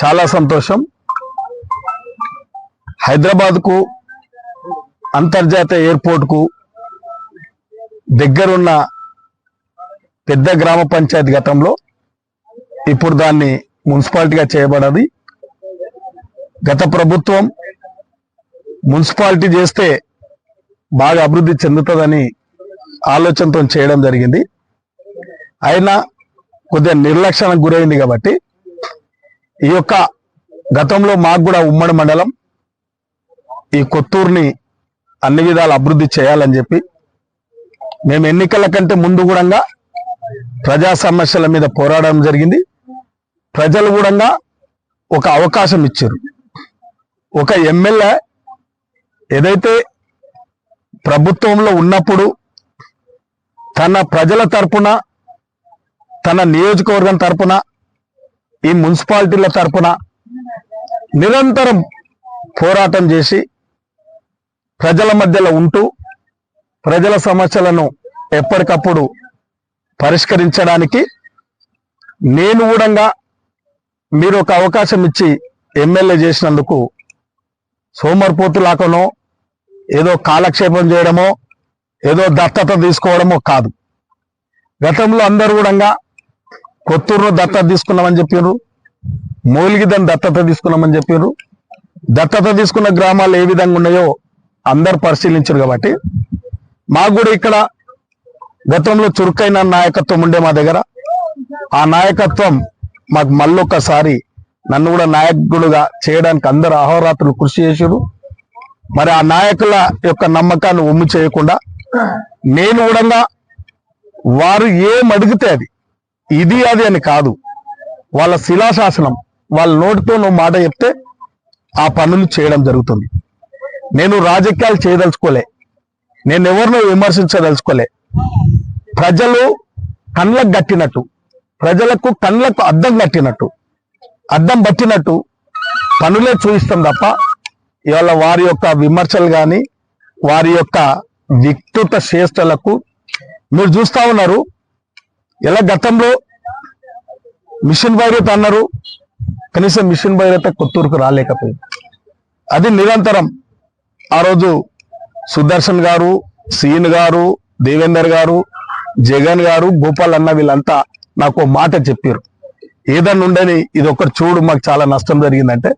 చాలా సంతోషం. హైదరాబాద్కు అంతర్జాతీయ ఎయిర్పోర్ట్కు దగ్గరున్న పెద్ద గ్రామ పంచాయతీ గతంలో ఇప్పుడు దాన్ని మున్సిపాలిటీగా చేయబడది. గత ప్రభుత్వం మున్సిపాలిటీ చేస్తే బాగా అభివృద్ధి చెందుతుందని ఆలోచనతో చేయడం జరిగింది. అయినా కొద్దిగా నిర్లక్ష్యానికి గురైంది కాబట్టి ఈ యొక్క గతంలో మాకు కూడా ఉమ్మడి మండలం ఈ కొత్తూరుని అన్ని విధాలు అభివృద్ధి చేయాలని చెప్పి మేము ఎన్నికల కంటే ముందు కూడా ప్రజా సమస్యల మీద పోరాడడం జరిగింది. ప్రజలు కూడా ఒక అవకాశం ఇచ్చారు. ఒక ఎమ్మెల్యే ఏదైతే ప్రభుత్వంలో ఉన్నప్పుడు తన ప్రజల తరపున తన నియోజకవర్గం తరపున ఈ మున్సిపాలిటీల తరపున నిరంతరం పోరాటం చేసి ప్రజల మధ్యలో ఉంటూ ప్రజల సమస్యలను ఎప్పటికప్పుడు పరిష్కరించడానికి నేను కూడా మీరు ఒక అవకాశం ఇచ్చి ఎమ్మెల్యే చేసినందుకు సోమరిపోతులాకనో ఏదో కాలక్షేపం చేయడమో ఏదో దత్తత తీసుకోవడమో కాదు. గతంలో అందరూ కూడా కొత్తూరును దత్తత తీసుకున్నామని చెప్పారు మూలిగిదని దత్తత తీసుకున్నామని చెప్పారు దత్తత తీసుకున్న గ్రామాలు ఏ విధంగా ఉన్నాయో అందరు పరిశీలించారు కాబట్టి. మాకు కూడా ఇక్కడ గతంలో చురుకైన నాయకత్వం ఉండే మా దగ్గర. ఆ నాయకత్వం మాకు మళ్ళొక్కసారి నన్ను కూడా నాయకుడుగా చేయడానికి అందరు అహోరాత్రులు కృషి చేశారు మరి ఆ నాయకుల యొక్క నమ్మకాన్ని ఒమ్ము చేయకుండా నేను కూడా వారు ఏం అడిగితే అది ఇది అది అని కాదు. వాళ్ళ శిలాశాసనం వాళ్ళ నోటితో నువ్వు మాట చెప్తే ఆ పనులు చేయడం జరుగుతుంది. నేను రాజకీయాలు చేయదలుచుకోలే. నేను ఎవరినో విమర్శించదలుచుకోలే. ప్రజలు కళ్ళకు గట్టినట్టు ప్రజలకు కళ్ళకు అద్దం కట్టినట్టు అద్దం పట్టినట్టు పనులే చూపిస్తాం తప్ప ఇవాళ వారి యొక్క విమర్శలు కానీ వారి యొక్క వికృత శ్రేష్టలకు మీరు చూస్తా ఉన్నారు. ఎలా గతంలో మిషన్ భైరత అన్నారు కనీసం మిషన్ భైరత కొత్తూరుకు రాలేకపోయింది. అది నిరంతరం. ఆ రోజు సుదర్శన్ గారు సీన్ గారు దేవేందర్ గారు జగన్ గారు గోపాల్ అన్న వీళ్ళంతా నాకు మాట చెప్పారు. ఏదన్నా ఉండని ఇది ఒకటి చూడు మాకు చాలా నష్టం జరిగిందంటే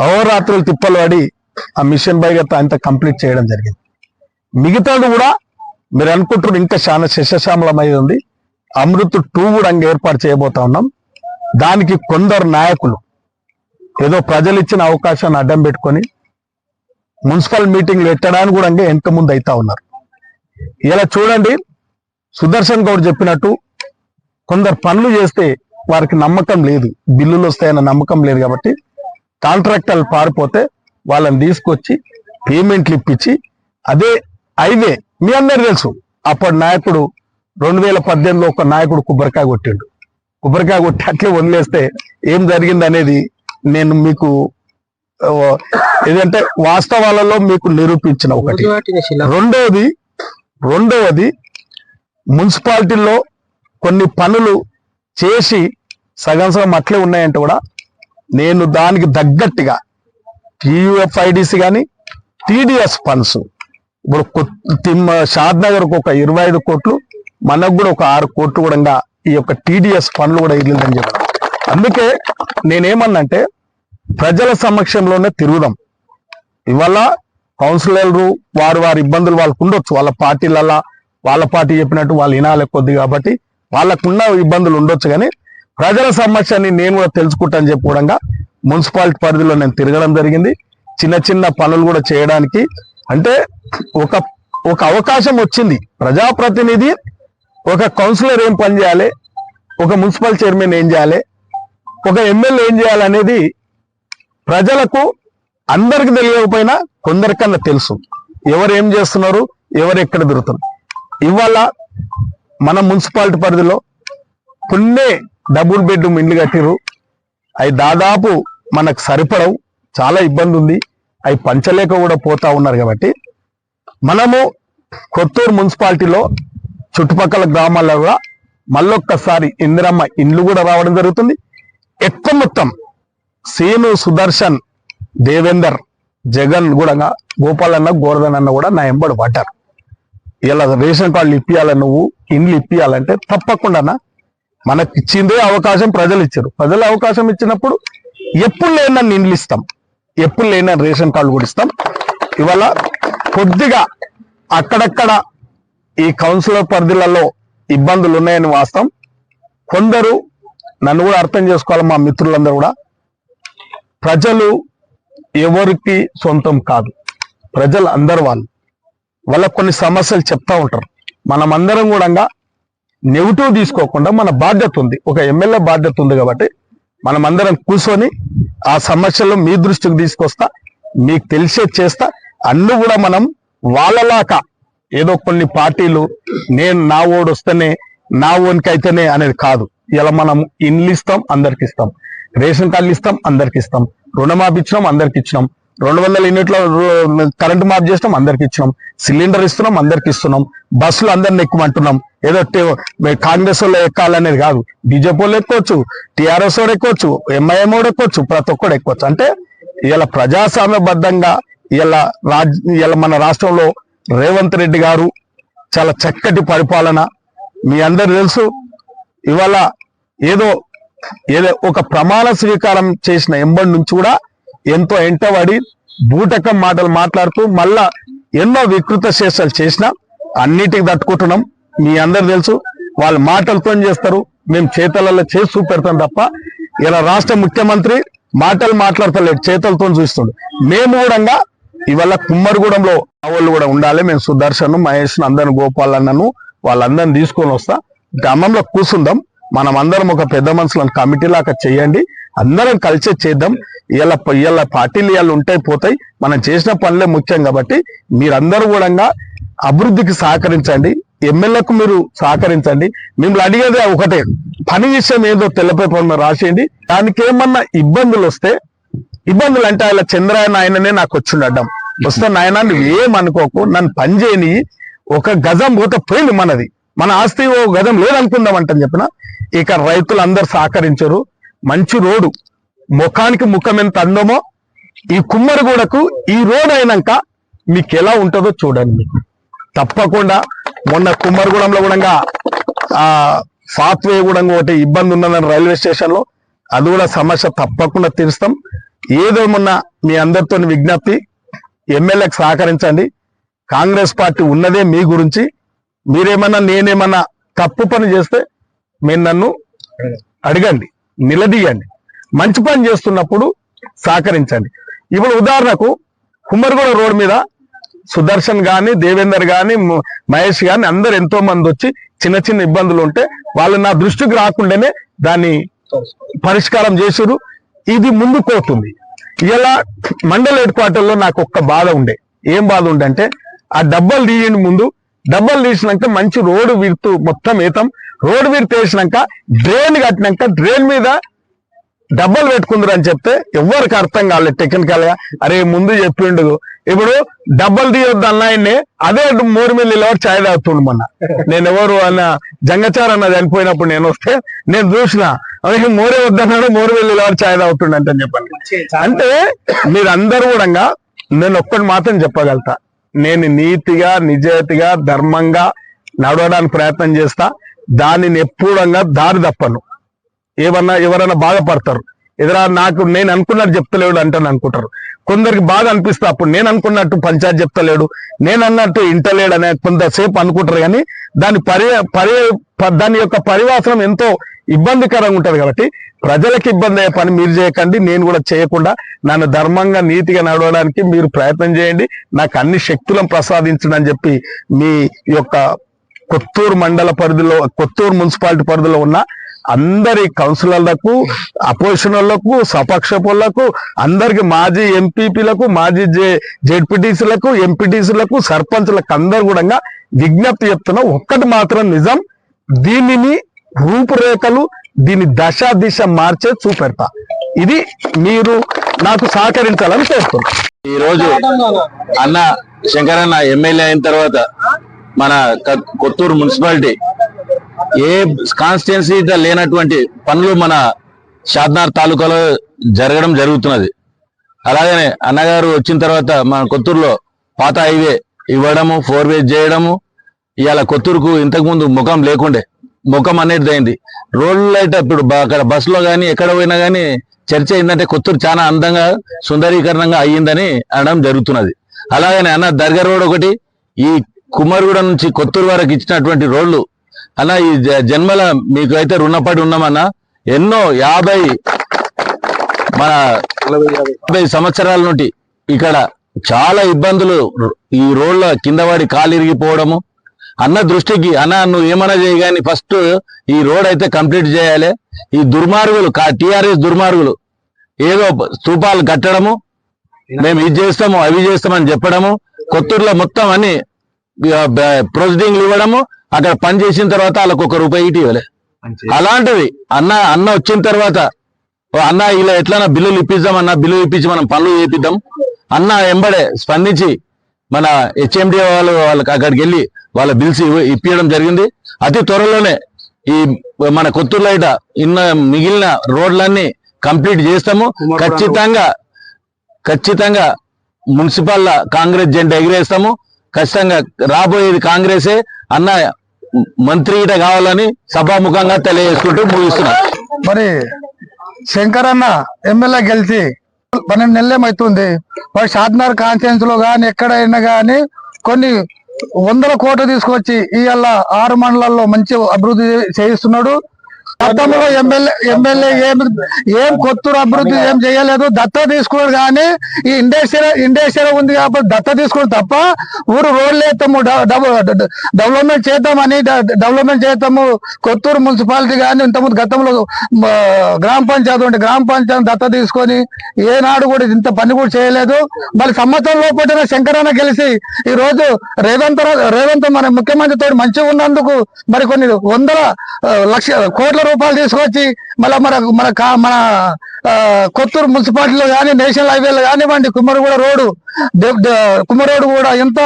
అహోరాత్రులు తిప్పలు పడి ఆ మిషన్ భైగత అంతా కంప్లీట్ చేయడం జరిగింది. మిగతాది కూడా మీరు అనుకుంటున్నారు ఇంకా చాలా శశశ్యామలమై ఉంది. అమృత్ టూ కూడా అంగ ఏర్పాటు చేయబోతా ఉన్నాం. దానికి కొందరు నాయకులు ఏదో ప్రజలు ఇచ్చిన అవకాశాన్ని అడ్డం పెట్టుకొని మున్సిపల్ మీటింగ్లు పెట్టడానికి కూడా అంగే వెనక ముందు అవుతా ఉన్నారు. ఇలా చూడండి సుదర్శన్ గౌడ్ చెప్పినట్టు కొందరు పనులు చేస్తే వారికి నమ్మకం లేదు బిల్లులు వస్తాయన్న నమ్మకం లేదు కాబట్టి కాంట్రాక్టర్లు పారిపోతే వాళ్ళని తీసుకొచ్చి పేమెంట్లు ఇప్పించి అదే హైవే మీ అందరు తెలుసు అప్పటి నాయకుడు రెండు వేల పద్దెనిమిదిలో ఒక నాయకుడు కొబ్బరికాయ కొట్టిండు. కొబ్బరికాయ కొట్టి అట్లే వదిలేస్తే ఏం జరిగింది అనేది నేను మీకు ఏదంటే వాస్తవాలలో మీకు నిరూపించిన ఒకటి. రెండవది రెండవది మున్సిపాలిటీల్లో కొన్ని పనులు చేసి సగం సగం అట్లే ఉన్నాయంటే కూడా నేను దానికి తగ్గట్టుగా టీయూఎఫ్ఐడిసి కానీ టీడీఎస్ ఫండ్స్. ఇప్పుడు షాద్ నగర్ ఒక ఇరవై ఐదు కోట్లు మనకు కూడా ఒక ఆరు కోట్లు కూడా ఈ యొక్క టీడీఎస్ ఫండ్లు కూడా ఇదిలిందని చెప్పారు. అందుకే నేనేమన్నంటే ప్రజల సమక్షంలోనే తిరుగుదాం. ఇవాళ కౌన్సిలర్లు వారు వారి ఇబ్బందులు వాళ్ళకు ఉండొచ్చు. వాళ్ళ పార్టీలలా వాళ్ళ పార్టీ చెప్పినట్టు వాళ్ళు వినాలి కొద్ది కాబట్టి వాళ్ళకున్న ఇబ్బందులు ఉండొచ్చు కానీ ప్రజల సమస్యని నేను కూడా తెలుసుకుంటాను చెప్పుకోవడంగా మున్సిపాలిటీ పరిధిలో నేను తిరగడం జరిగింది. చిన్న చిన్న పనులు కూడా చేయడానికి అంటే ఒక ఒక అవకాశం వచ్చింది. ప్రజాప్రతినిధి ఒక కౌన్సిలర్ ఏం పని చేయాలి? ఒక మున్సిపల్ చైర్మన్ ఏం చేయాలి? ఒక ఎమ్మెల్యే ఏం చేయాలనేది ప్రజలకు అందరికి తెలియకపోయినా కొందరికన్నా తెలుసు. ఎవరు ఏం చేస్తున్నారు? ఎవరు ఎక్కడ దొరుకుతున్నారు ఇవాళ మన మున్సిపాలిటీ పరిధిలో కొన్నే డబుల్ బెడ్రూమ్ ఇండ్లు కట్టిరు అవి దాదాపు మనకు సరిపడవు. చాలా ఇబ్బంది ఉంది. అవి పంచలేక కూడా పోతా ఉన్నారు కాబట్టి మనము కొత్తూరు మున్సిపాలిటీలో చుట్టుపక్కల గ్రామాల్లో కూడా మళ్ళొక్కసారి ఇందిరమ్మ ఇండ్లు కూడా రావడం జరుగుతుంది. ఎక్కువ మొత్తం సీను సుదర్శన్ దేవేందర్ జగన్ కూడా గోపాల్ అన్న గోవర్ధన్ అన్న కూడా నా ఎంబడి పడ్డారు. ఇలా రేషన్ కార్డులు ఇప్పియాలి నువ్వు? ఇండ్లు ఇప్పియాలంటే తప్పకుండా మనకి ఇచ్చిందే అవకాశం ప్రజలు ఇచ్చారు. ప్రజలు అవకాశం ఇచ్చినప్పుడు ఎప్పుడు లేనని ఇండ్లు ఇస్తాం. ఎప్పుడు లేనని రేషన్ కార్డు కూడా ఇస్తాం. ఇవాళ కొద్దిగా అక్కడక్కడ ఈ కౌన్సిలర్ పరిధిలలో ఇబ్బందులు ఉన్నాయని వాస్తవం. కొందరు నన్ను కూడా అర్థం చేసుకోవాలి మా మిత్రులందరూ కూడా. ప్రజలు ఎవరికి సొంతం కాదు. ప్రజలు అందరు వాళ్ళు. వాళ్ళకు కొన్ని సమస్యలు చెప్తా ఉంటారు. మనమందరం కూడా నెగిటివ్ తీసుకోకుండా మన బాధ్యత ఉంది. ఒక ఎమ్మెల్యే బాధ్యత ఉంది కాబట్టి మనమందరం కూర్చొని ఆ సమస్యలు మీ దృష్టికి తీసుకొస్తా మీకు తెలిసే చేస్తా అన్ను కూడా మనం వాళ్ళలాగా ఏదో కొన్ని పార్టీలు నేను నా ఓడు వస్తేనే నా ఓనికైతేనే అయితేనే అనేది కాదు. ఇలా మనం ఇండ్లు ఇస్తాం అందరికి ఇస్తాం. రేషన్ కార్డులు ఇస్తాం అందరికి ఇస్తాం. రుణమాఫీ ఇచ్చినాం అందరికి ఇచ్చినాం. రెండు వందల యూనిట్ల కరెంటు మాఫ్ చేసినాం అందరికి ఇచ్చినాం. సిలిండర్ ఇస్తున్నాం అందరికి ఇస్తున్నాం. బస్సులు అందరిని ఎక్కుమంటున్నాం. ఏదో కాంగ్రెస్ వాళ్ళు ఎక్కాలనేది కాదు. బీజేపీ వాళ్ళు ఎక్కొచ్చు టిఆర్ఎస్ వాడు ఎక్కొచ్చు ఎంఐఎం వాడు ఎక్కొచ్చు ప్రతి ఒక్కడు ఎక్కొచ్చు. అంటే ఇలా ప్రజాస్వామ్యబద్ధంగా ఇలా రాజ్ ఇలా మన రాష్ట్రంలో రేవంత్ రెడ్డి గారు చాలా చక్కటి పరిపాలన. మీ అందరు తెలుసు ఇవాళ ఏదో ఏదో ఒక ప్రమాణ స్వీకారం చేసిన ఎంబడి నుంచి కూడా ఎంతో ఎంటబడి బూటకం మాటలు మాట్లాడుతూ మళ్ళా ఎన్నో వికృత శేషాలు చేసినా అన్నిటికి తట్టుకుంటున్నాం. మీ అందరు తెలుసు వాళ్ళు మాటలతో చేస్తారు మేము చేతలలో చేసి చూపెడతాం తప్ప ఇలా రాష్ట్ర ముఖ్యమంత్రి మాటలు మాట్లాడతలేడు చేతులతో చూస్తుండు మేము కూడా ఇవాళ కుమ్మరిగూడెంలో ఆ వాళ్ళు కూడా ఉండాలి. మేము సుదర్శన్ మహేష్ అందరిని గోపాల్ అన్నను వాళ్ళందరిని తీసుకొని వస్తా. గ్రామంలో కూర్చుందాం. మనం అందరం ఒక పెద్ద మనుషులను కమిటీ లాగా చేయండి. అందరం కలిసి చేద్దాం. ఇవాళ ఇలా పార్టీలు ఇవాళ ఉంటాయి పోతాయి. మనం చేసిన పనులే ముఖ్యం కాబట్టి మీరందరూ కూడా అభివృద్ధికి సహకరించండి. ఎమ్మెల్యేకు మీరు సహకరించండి. మిమ్మల్ని అడిగేది ఒకటే. పని విషయం ఏదో తెల్లపై పనులు రాసేయండి. దానికి ఏమన్నా ఇబ్బందులు వస్తే ఇబ్బందులు అంటే అలా చంద్రాయన ఆయననే నాకు వచ్చిండు అడ్డం. వస్తే నాయన నువ్వు ఏమనుకోకు నన్ను పనిచేయని ఒక గజం పోతే పోయింది మనది. మన ఆస్తి ఓ గజం లేదనుకుందాం అంటని చెప్పిన. ఇక రైతులు అందరు సహకరించరు. మంచి రోడ్డు. ముఖానికి ముఖం ఎంత అందమో ఈ కుమ్మరిగూడకు ఈ రోడ్ అయినాక మీకు ఎలా ఉంటుందో చూడండి తప్పకుండా మొన్న కుమ్మరిగూడెంలో కూడా ఆ ఫాత్వే కూడా ఒకటి ఇబ్బంది ఉన్నదని రైల్వే స్టేషన్లో అది కూడా సమస్య తప్పకుండా తీరుస్తాం. ఏదేమున్నా మీ అందరితో విజ్ఞప్తి ఎమ్మెల్యేకి సహకరించండి. కాంగ్రెస్ పార్టీ ఉన్నదే మీ గురించి. మీరేమన్నా నేనేమన్నా తప్పు పని చేస్తే మీరు నన్ను అడగండి నిలదీయండి. మంచి పని చేస్తున్నప్పుడు సహకరించండి. ఇప్పుడు ఉదాహరణకు కుమ్మరిగూడ రోడ్ మీద సుదర్శన్ గాని దేవేందర్ గాని మహేష్ గాని అందరు ఎంతో మంది వచ్చి చిన్న చిన్న ఇబ్బందులు ఉంటే వాళ్ళు నా దృష్టికి రాకుండానే దాన్ని పరిష్కారం చేసారు ఇది ముందు కోతుంది ఇలా మండల హెడ్ క్వార్టర్లో నాకు ఒక్క బాధ ఉండే. ఏం బాధ ఉండే ఆ డబ్బలు తీయండి ముందు డబ్బలు తీసినాక మంచి రోడ్డు విరుతు మొత్తం ఏతాం. రోడ్డు విరుతు వేసినాక డ్రైన్ కట్టినాక డ్రైన్ మీద డబ్బలు పెట్టుకుందరు అని చెప్తే ఎవరికి అర్థం కాలేదు టెక్నికల్గా. అరే ముందు చెప్పిండు. ఇప్పుడు డబ్బలు తీయొద్దు అన్నాయన్ని అదే మూడు మిల్లి ఎవరు ఛాయ్ తాగుతుండు మొన్న. నేను ఎవరు అన్న జంగచార్ అన్న చనిపోయినప్పుడు నేను వస్తే నేను చూసిన అదే మోరే వద్దన్నాడు మూడు మిల్లి ఎవరు ఛాయ్ తాగుతుండు అంటే చెప్పండి. అంటే మీరందరూ కూడా నేను ఒక్కటి మాత్రం చెప్పగలుగుతా. నేను నీతిగా నిజాయితీగా ధర్మంగా నడవడానికి ప్రయత్నం చేస్తా. దానిని ఎప్పుడంగా దారి తప్పను. ఏమన్నా ఎవరైనా బాధపడతారు. ఎదురా నాకు నేను అనుకున్నట్టు చెప్తలేడు అంటాను అనుకుంటారు. కొందరికి బాధ అనిపిస్తే అప్పుడు నేను అనుకున్నట్టు పంచాయతీ చెప్తలేడు. నేను అన్నట్టు ఇంటలేడు అనే కొంతసేపు అనుకుంటారు కానీ దాని పరి పరి దాని యొక్క పరివాసనం ఎంతో ఇబ్బందికరంగా ఉంటుంది కాబట్టి ప్రజలకు ఇబ్బంది అయ్యే పని మీరు చేయకండి నేను కూడా చేయకుండా నన్ను ధర్మంగా నీతిగా నడవడానికి మీరు ప్రయత్నం చేయండి. నాకు అన్ని శక్తులను ప్రసాదించడం అని చెప్పి మీ యొక్క కొత్తూరు మండల పరిధిలో కొత్తూరు మున్సిపాలిటీ పరిధిలో ఉన్న అందరి కౌన్సిలర్లకు అపోజిషన్ వాళ్ళకు సపక్షపులకు అందరికి మాజీ ఎంపీపీలకు మాజీ జే జెడ్పీటీసీలకు ఎంపీటీసీలకు సర్పంచ్లకు అందరు కూడా విజ్ఞప్తి చెప్తున్నా ఒక్కటి మాత్రం నిజం. దీనిని రూపురేఖలు దీని దశ దిశ మార్చే చూపెడతా. ఇది మీరు నాకు సహకరించాలని కోరుతున్నా ఈ రోజు అన్న శంకరన్న ఎమ్మెల్యే అయిన తర్వాత మన కొత్తూరు మున్సిపాలిటీ ఏ కాన్స్టిట్యున్సీ లేనటువంటి పనులు మన షాద్నార్ తాలూకాలో జరగడం జరుగుతున్నది. అలాగనే అన్నగారు వచ్చిన తర్వాత మన కొత్తూరులో పాత హైవే ఇవ్వడము ఫోర్ వే చేయడము ఇవాళ కొత్తూరుకు ఇంతకుముందు ముఖం లేకుండే ముఖం అనేది అయింది రోడ్లు అయితే ఇప్పుడు అక్కడ బస్సులో కానీ ఎక్కడ పోయినా కానీ చర్చ ఏంటంటే కొత్తూరు చాలా అందంగా సుందరీకరణంగా అయ్యిందని అనడం జరుగుతున్నది. అలాగనే అన్న దర్గా రోడ్ ఒకటి ఈ కుమారుగూడ నుంచి కొత్తూరు వరకు ఇచ్చినటువంటి రోడ్లు అన్న ఈ జ- జన్మల మీకు అయితే రుణపడి ఉన్నామన్నా ఎన్నో యాభై మన యాభై సంవత్సరాల నుండి ఇక్కడ చాలా ఇబ్బందులు ఈ రోడ్ల కింద పడి కాలిరిగిపోవడము. అన్న దృష్టికి అన్న నువ్వు ఏమన్నా చేయగాని ఫస్ట్ ఈ రోడ్ అయితే కంప్లీట్ చేయాలి. ఈ దుర్మార్గులు టిఆర్ఎస్ దుర్మార్గులు ఏదో స్థూపాలు కట్టడము మేము ఇది చేస్తాము అవి చేస్తామని చెప్పడము కొత్తూరులో మొత్తం అన్ని ప్రొసీడింగ్లు ఇవ్వడము అక్కడ పని చేసిన తర్వాత వాళ్ళకు ఒక రూపాయి ఇటు ఇవ్వలే. అలాంటివి అన్న అన్న వచ్చిన తర్వాత "ఓ అన్న ఇలా ఎట్లన్నా బిల్లులు ఇప్పిద్దాం అన్న బిల్లులు ఇప్పించి మనం పనులు చేపిద్దాం. అన్న ఎంబడే స్పందించి మన హెచ్ఎండి వాళ్ళు వాళ్ళకి అక్కడికి వెళ్ళి వాళ్ళ బిల్స్ ఇప్పించడం జరిగింది. అతి త్వరలోనే ఈ మన కొత్తూరు లైట ఇన్న మిగిలిన రోడ్లన్నీ కంప్లీట్ చేస్తాము. ఖచ్చితంగా ఖచ్చితంగా మున్సిపల్ కాంగ్రెస్ జెండా ఎగిరేస్తాము. ఖచ్చితంగా రాబోయేది కాంగ్రెసే. అన్న మంత్రి ఇట కావాలని సభాముఖంగా తెలియజేసుకుంటూ ముగిస్తున్నా. మరి శంకరన్న ఎమ్మెల్యే గెలిచి పన్నెండు నెలలేమవుతుంది మరి షాద్నార్ కాన్ఫరెన్స్లో కానీ ఎక్కడైనా కానీ కొన్ని వందల కోట్లు తీసుకొచ్చి ఇవాళ ఆరు మండలాల్లో మంచి అభివృద్ధి చేయిస్తున్నాడు. గతంలో ఎమ్మెల్యే ఎమ్మెల్యే ఏం ఏం కొత్తూరు అభివృద్ధి ఏం చేయలేదు దత్త తీసుకున్నాడు కానీ ఈ ఇండస్ట్రీ ఇండస్ట్రీ ఉంది కాబట్టి దత్త తీసుకుని తప్ప ఊరు రోడ్లు వేస్తాము డెవలప్మెంట్ చేద్దామని డెవలప్మెంట్ చేద్దాము కొత్తూరు మున్సిపాలిటీ కానీ ఇంతకుముందు గతంలో గ్రామ పంచాయతీ ఉంటే గ్రామ పంచాయతీ దత్త తీసుకొని ఏనాడు కూడా ఇంత పని కూడా చేయలేదు. మరి సంవత్సరం లోపల శంకరన్న గెలిచి ఈ రోజు రేవంత్ రేవంత్ మన ముఖ్యమంత్రితో మంచిగా ఉన్నందుకు మరి కొన్ని వందల లక్ష కోట్ల రూపాయలు తీసుకొచ్చి మళ్ళీ మన మన కా- మన ఆ, కొత్తూరు మున్సిపాలిటీలో కానీ నేషనల్ హైవేలో కానివ్వండి కుమ్మరిగూడ రోడ్డు దే- దే- కుమ్మరోడు కూడా ఎంత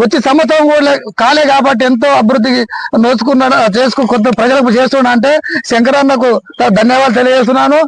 వచ్చి సమతం కూడా లే- కాలే కాబట్టి ఎంతో అభివృద్ధికి నోచుకున్నాడు చేసుకు కొత్త ప్రజలకు చేస్తున్నా అంటే శంకరన్నకు ధన్యవాదాలు తెలియజేస్తున్నాను.